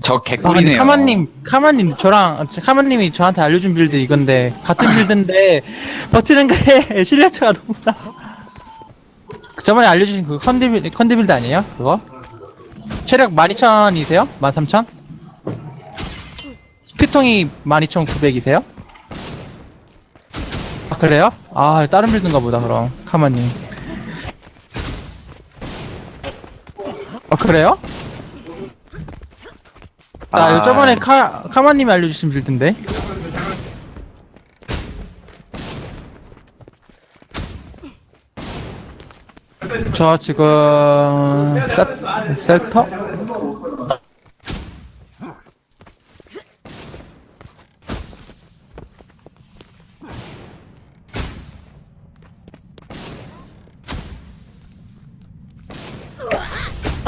저 개꿀이네요. 카마님, 카마님, 저랑, 저 카마님이 저한테 알려준 빌드 이건데, 같은 빌드인데, 버티는 거에 실력차가 너무 나. 저번에 알려주신 그 컨디, 빌- 컨디 빌드 아니에요? 그거? 체력 12,000이세요? 13,000? 피통이 12,900이세요? 아, 그래요? 아, 다른 빌드인가 보다, 그럼. 카마님. 아, 그래요? 아, 아. 이거 저번에 카, 카마님이 알려주신 빌드인데. 저 지금 세, 셀터?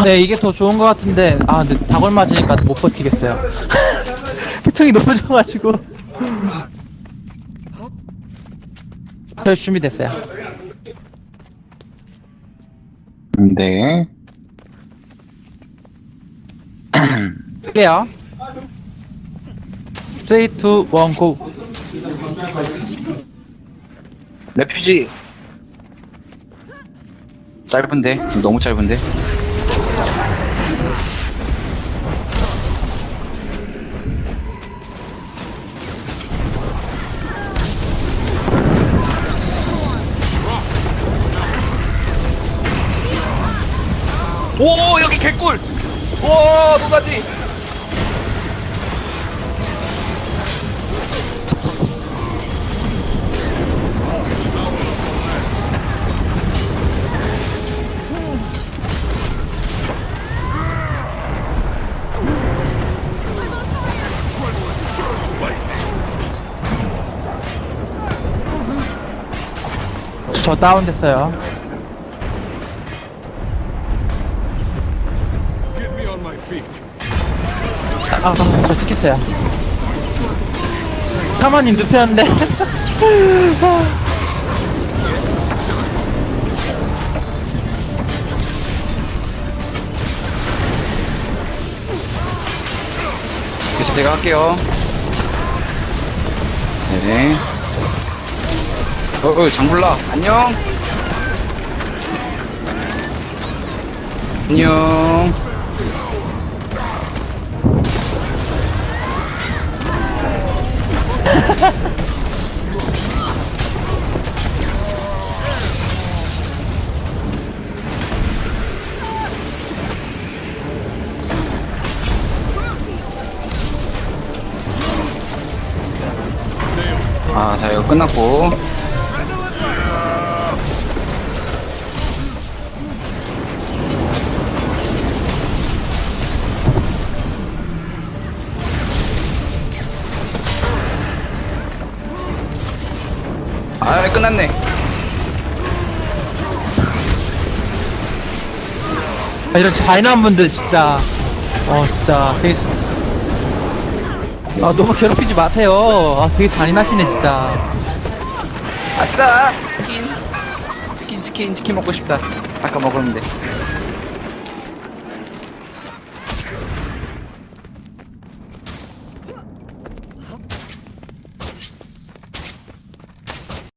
네 이게 더 좋은 것 같은데 아 근데 닭을 맞으니까 못 버티겠어요 피통이 너무 좋아가지고 저 준비됐어요 네. 할게요 3, 2, 1, 고 레퓨지. 짧은데? 너무 짧은데? 오 여기 개꿀! 오 노가지! 저 다운됐어요 아 저 찍혔어요 카마님 눕혔는데 그래서 제가 할게요. 네. 어, 어 장불라, 안녕. 안녕. 아, 자, 이거 끝났고. 아, 끝났네. 아, 이런 잔인한 분들 진짜 어 진짜 되게 아 너무 괴롭히지 마세요 아 되게 잔인하시네 진짜 아싸! 치킨. 치킨, 치킨, 치킨 먹고 싶다. 아까 먹었는데.